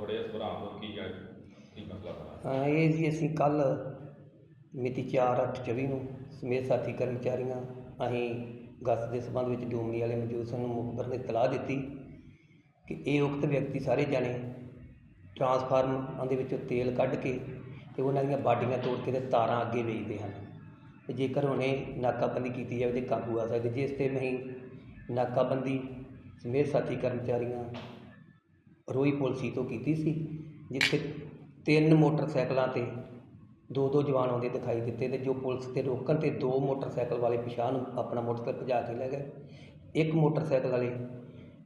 ਫੜੇ ਆ ਕੀ ਗੱਲ ਕੀ ਮਸਲਾ ਬਣਾ ਹਾਂ, ਇਹ ਜੀ ਅਸੀਂ ਕੱਲ ਮਿਤੀ 4/8/24 ਨੂੰ ਸਮੇਤ ਸਾਥੀ ਕਰਮਚਾਰੀਆਂ ਅਸੀਂ ਗਸਤ ਦੇ ਸਬੰਧ ਵਿੱਚ ਡੂਮਣੀ ਵਾਲੇ ਮੌਜੂਦ ਸਨ ਨੂੰ ਮੁਖਬਰ ਨੇ ਇਤਲਾਹ ਦਿੱਤੀ ਕਿ ਇਹ ਉਕਤ ਵਿਅਕਤੀ ਸਾਰੇ ਜਾਣੇ ਟਰਾਂਸਫਾਰਮਰਾਂ ਦੇ ਵਿੱਚੋਂ ਤੇਲ ਕੱਢ ਕੇ ਤੇ ਉਹਨਾਂ ਦੀਆਂ ਬਾਡੀਆਂ ਤੋੜ ਕੇ ਤੇ ਤਾਰਾਂ ਅੱਗੇ ਵੇਚਦੇ ਹਨ। ਤੇ ਜੇਕਰ ਹੁਣੇ ਨਾਕਾਬੰਦੀ ਕੀਤੀ ਜਾਵੇ ਤੇ ਕਾਬੂ ਆ ਸਕਦੇ। ਜਿਸ ਤੇ ਅਸੀਂ ਨਾਕਾਬੰਦੀ ਸਮੇਤ ਸਾਥੀ ਕਰਮਚਾਰੀਆਂ ਰੋਈ ਪੁਲਸੀ ਤੋਂ ਕੀਤੀ ਸੀ, ਜਿੱਥੇ ਤਿੰਨ ਮੋਟਰਸਾਈਕਲਾਂ ਤੇ ਦੋ ਦੋ ਜਵਾਨ ਆਉਂਦੇ ਦਿਖਾਈ ਦਿੱਤੇ ਤੇ ਜੋ ਪੁਲਿਸ ਤੇ ਰੋਕਣ ਤੇ ਦੋ ਮੋਟਰਸਾਈਕਲ ਵਾਲੇ ਪਿਛਾਂਹ ਨੂੰ ਆਪਣਾ ਮੋਟਰਸਾਈਕਲ ਭਜਾ ਕੇ ਲੈ ਗਏ। ਇੱਕ ਮੋਟਰਸਾਈਕਲ ਵਾਲੇ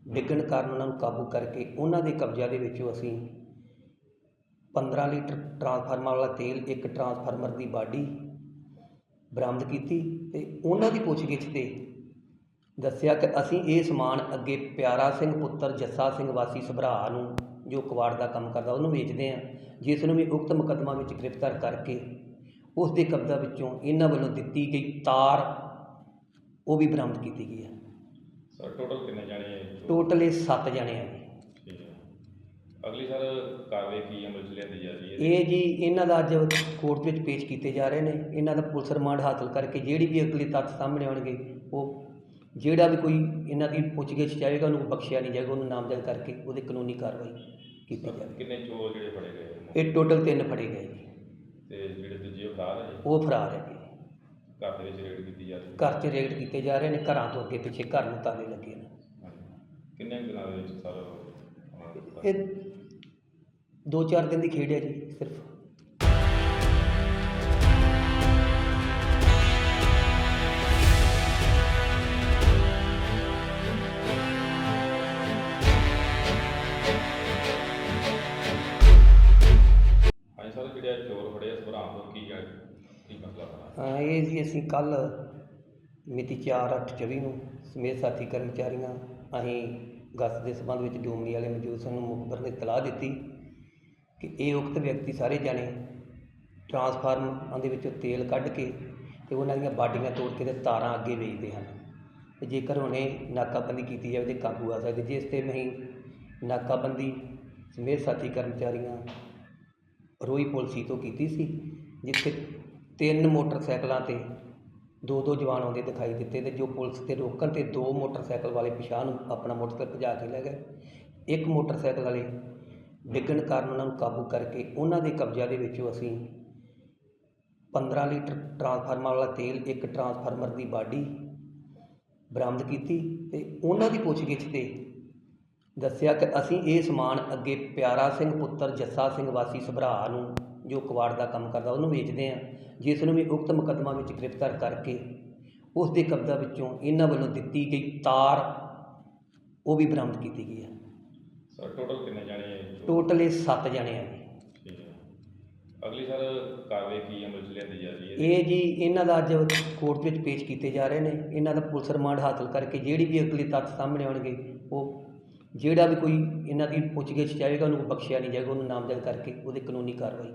ਡਿੱਗਣ ਕਾਰਨ ਉਹਨਾਂ ਨੂੰ ਕਾਬੂ ਕਰਕੇ ਉਹਨਾਂ ਦੇ ਕਬਜ਼ਾ ਦੇ ਵਿੱਚੋਂ ਅਸੀਂ 15 ਲੀਟਰ ਟਰਾਂਸਫਾਰਮਰ ਵਾਲਾ ਤੇਲ, ਇੱਕ ਟਰਾਂਸਫਾਰਮਰ ਦੀ ਬਾਡੀ ਬਰਾਮਦ ਕੀਤੀ ਤੇ ਉਹਨਾਂ ਦੀ ਪੁੱਛਗਿੱਛ ਤੇ ਦੱਸਿਆ ਕਿ ਅਸੀਂ ਇਹ ਸਮਾਨ ਅੱਗੇ ਪਿਆਰਾ ਸਿੰਘ ਪੁੱਤਰ ਜੱਸਾ ਸਿੰਘ ਵਾਸੀ ਸਭਰਾ ਨੂੰ ਜੋ ਕਵਾੜ ਦਾ ਕੰਮ ਕਰਦਾ ਉਹਨੂੰ ਵੇਚਦੇ ਆ ਜਿਸ ਨੂੰ ਵੀ ਉਕਤ ਮੁਕੱਦਮਾ ਵਿੱਚ ਗ੍ਰਿਫਤਾਰ ਕਰਕੇ ਉਸ ਦੇ ਕਬਜ਼ਾ ਵਿੱਚੋਂ ਇਹਨਾਂ ਵੱਲੋਂ ਦਿੱਤੀ ਗਈ ਤਾਰ ਉਹ ਵੀ ਬਰਾਮਦ ਕੀਤੀ ਗਈ ਹੈ। ਸਰ ਟੋਟਲ ਕਿੰਨੇ ਜਾਣੇ? ਟੋਟਲ ਇਹ 7 ਜਣੇ ਆ ਜੀ। ਅਗਲੀ ਸਰ ਕਾਰਵਾਈ ਕੀ ਅਮਲ ਚ ਲਿਆਂਦੀ ਜਾ ਰਹੀ ਹੈ? ਇਹ ਜੀ ਇਹਨਾਂ ਦਾ ਅੱਜ ਕੋਰਟ ਵਿੱਚ ਪੇਸ਼ ਕੀਤੇ ਜਾ ਰਹੇ ਨੇ। ਇਹਨਾਂ ਦਾ ਪੁਲਿਸ ਰਿਮਾਂਡ ਹਾਸਲ ਕਰਕੇ ਜਿਹੜੀ ਵੀ ਅਗਲੀ ਤੱਥ ਸਾਹਮਣੇ ਆਉਣਗੇ ਉਹ ਜਿਹੜਾ ਵੀ ਕੋਈ ਇਹਨਾਂ ਦੀ ਪੁੱਛਗਿੱਛ ਚਾਹੇਗਾ ਉਹਨੂੰ ਬਖਸ਼ਿਆ ਨਹੀਂ ਜਾਏਗਾ ਉਹਨੂੰ ਨਾਮਜ਼ਦ ਕਰਕੇ ਉਹਦੀ ਕਾਨੂੰਨੀ ਕਾਰਵਾਈ ਕੀਤੀ ਜਾਵੇਗੀ ਕਿੰਨੇ ਚੋਰ ਜਿਹੜੇ ਫੜੇ ਗਏ ਇਹ ਟੋਟਲ ਤਿੰਨ ਫੜੇ ਗਏ ਜੀ। ਤੇ ਜਿਹੜੇ ਦੂਜੇ ਫਰਾਰ ਹੈ ਉਹ ਫਰਾਰ ਹੈਗੇ ਘਰ ਦੇ ਵਿੱਚ ਰੇਡ ਕੀਤੀ ਜਾ ਰਹੀ ਹੈ? ਘਰ 'ਚ ਰੇਡ ਕੀਤੇ ਜਾ ਰਹੇ ਨੇ ਘਰਾਂ ਤੋਂ ਅੱਗੇ ਪਿੱਛੇ ਘਰ ਨੂੰ ਤਾਲੇ ਲੱਗੇ ਨੇ। ਕਿੰਨੇ ਦਿਨਾਂ ਦੇ ਵਿੱਚ ਸਰ? ਇਹ ਦੋ ਚਾਰ ਦਿਨ ਦੀ ਖੇਡ ਹੈ ਜੀ ਸਿਰਫ। ਚੋਰ ਤੋਂ ਕੀ ਗੱਲ ਕੀ ਮਸਲਾ ਬਣਾ ਹਾਂ, ਇਹ ਜੀ ਅਸੀਂ ਕੱਲ ਮਿਤੀ 4/8/24 ਨੂੰ ਸਮੇਤ ਸਾਥੀ ਕਰਮਚਾਰੀਆਂ ਅਸੀਂ ਗਸਤ ਦੇ ਸਬੰਧ ਵਿੱਚ ਡੂਮਣੀ ਵਾਲੇ ਮੌਜੂਦ ਸਾਨੂੰ ਮੁਖਬਰ ਨੇ ਇਤਲਾਹ ਦਿੱਤੀ ਕਿ ਇਹ ਉਕਤ ਵਿਅਕਤੀ ਸਾਰੇ ਜਾਣੇ ਟਰਾਂਸਫਾਰਮਰਾਂ ਦੇ ਵਿੱਚੋਂ ਤੇਲ ਕੱਢ ਕੇ ਤੇ ਉਹਨਾਂ ਦੀਆਂ ਬਾਡੀਆਂ ਤੋੜ ਕੇ ਤੇ ਤਾਰਾਂ ਅੱਗੇ ਵੇਚਦੇ ਹਨ। ਤੇ ਜੇਕਰ ਹੁਣੇ ਨਾਕਾਬੰਦੀ ਕੀਤੀ ਜਾਵੇ ਤੇ ਕਾਬੂ ਆ ਸਕਦੇ। ਜਿਸ ਤੇ ਅਸੀਂ ਨਾਕਾਬੰਦੀ ਸਮੇਤ ਸਾਥੀ ਕਰਮਚਾਰੀਆਂ ਰੋਈ ਪੁਲਸੀ ਤੋਂ ਕੀਤੀ ਸੀ, ਜਿੱਥੇ ਤਿੰਨ ਮੋਟਰਸਾਈਕਲਾਂ ਤੇ ਦੋ ਦੋ ਜਵਾਨ ਆਉਂਦੇ ਦਿਖਾਈ ਦਿੱਤੇ ਤੇ ਜੋ ਪੁਲਿਸ ਤੇ ਰੋਕਣ ਤੇ ਦੋ ਮੋਟਰਸਾਈਕਲ ਵਾਲੇ ਪਿਛਾਂਹ ਨੂੰ ਆਪਣਾ ਮੋਟਰਸਾਈਕਲ ਭਜਾ ਕੇ ਲੈ ਗਏ। ਇੱਕ ਮੋਟਰਸਾਈਕਲ ਵਾਲੇ ਡਿੱਗਣ ਕਾਰਨ ਉਹਨਾਂ ਨੂੰ ਕਾਬੂ ਕਰਕੇ ਉਹਨਾਂ ਦੇ ਕਬਜ਼ਾ ਦੇ ਵਿੱਚੋਂ ਅਸੀਂ 15 ਲੀਟਰ ਟਰਾਂਸਫਾਰਮਰ ਵਾਲਾ ਤੇਲ, ਇੱਕ ਟਰਾਂਸਫਾਰਮਰ ਦੀ ਬਾਡੀ ਬਰਾਮਦ ਕੀਤੀ ਤੇ ਉਹਨਾਂ ਦੀ ਪੁੱਛਗਿੱਛ ਤੇ ਦੱਸਿਆ ਕਿ ਅਸੀਂ ਇਹ ਸਮਾਨ ਅੱਗੇ ਪਿਆਰਾ ਸਿੰਘ ਪੁੱਤਰ ਜੱਸਾ ਸਿੰਘ ਵਾਸੀ ਸਭਰਾ ਨੂੰ ਜੋ ਕਵਾੜ ਦਾ ਕੰਮ ਕਰਦਾ ਉਹਨੂੰ ਵੇਚਦੇ ਆ ਜਿਸ ਨੂੰ ਵੀ ਉਕਤ ਮੁਕੱਦਮਾ ਵਿੱਚ ਗ੍ਰਿਫਤਾਰ ਕਰਕੇ ਉਸ ਦੇ ਕਬਜ਼ਾ ਵਿੱਚੋਂ ਇਹਨਾਂ ਵੱਲੋਂ ਦਿੱਤੀ ਗਈ ਤਾਰ ਉਹ ਵੀ ਬਰਾਮਦ ਕੀਤੀ ਗਈ ਹੈ। ਸਰ ਟੋਟਲ ਕਿੰਨੇ ਜਾਣੇ? ਟੋਟਲ ਇਹ 7 ਜਣੇ ਆ ਅਗਲੀ ਸਰ ਕਾਰਵਾਈ ਕੀ ਅਮਲ ਚ ਲਿਆਂਦੀ ਜਾ ਰਹੀ ਹੈ ਇਹ ਜੀ ਇਹਨਾਂ ਦਾ ਅੱਜ ਕੋਰਟ ਵਿੱਚ ਪੇਸ਼ ਕੀਤੇ ਜਾ ਰਹੇ ਨੇ। ਇਹਨਾਂ ਦਾ ਪੁਲਿਸ ਰਿਮਾਂਡ ਹਾਸਲ ਕਰਕੇ ਜਿਹੜੀ ਵੀ ਅਗਲੀ ਤੱਥ ਸਾਹਮਣੇ ਆਉਣਗੇ ਉਹ ਜਿਹੜਾ ਵੀ ਕੋਈ ਇਹਨਾਂ ਦੀ ਪੁੱਛਗਿੱਛ ਚਾਹੇਗਾ ਉਹਨੂੰ ਬਖਸ਼ਿਆ ਨਹੀਂ ਜਾਏਗਾ ਉਹਨੂੰ ਨਾਮਜ਼ਦ ਕਰਕੇ ਉਹਦੀ ਕਾਨੂੰਨੀ ਕਾਰਵਾਈ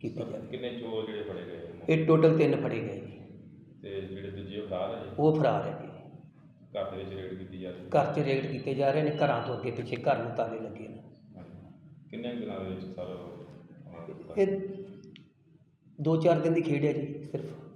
ਕੀਤੀ ਜਾਵੇਗੀ ਕਿੰਨੇ ਚੋਰ ਜਿਹੜੇ ਫੜੇ ਗਏ ਇਹ ਟੋਟਲ ਤਿੰਨ ਫੜੇ ਗਏ ਜੀ। ਤੇ ਜਿਹੜੇ ਦੂਜੇ ਫਰਾਰ ਹੈ ਉਹ ਫਰਾਰ ਹੈਗੇ ਘਰ ਦੇ ਵਿੱਚ ਰੇਡ ਕੀਤੀ ਜਾ ਰਹੀ ਹੈ? ਘਰ 'ਚ ਰੇਡ ਕੀਤੇ ਜਾ ਰਹੇ ਨੇ ਘਰਾਂ ਤੋਂ ਅੱਗੇ ਪਿੱਛੇ ਘਰ ਨੂੰ ਤਾਲੇ ਲੱਗੇ ਨੇ। ਕਿੰਨੇ ਕੁ ਦਿਨਾਂ ਦੇ ਵਿੱਚ ਸਰ? ਇਹ ਦੋ ਚਾਰ ਦਿਨ ਦੀ ਖੇਡ ਹੈ ਜੀ ਸਿਰਫ।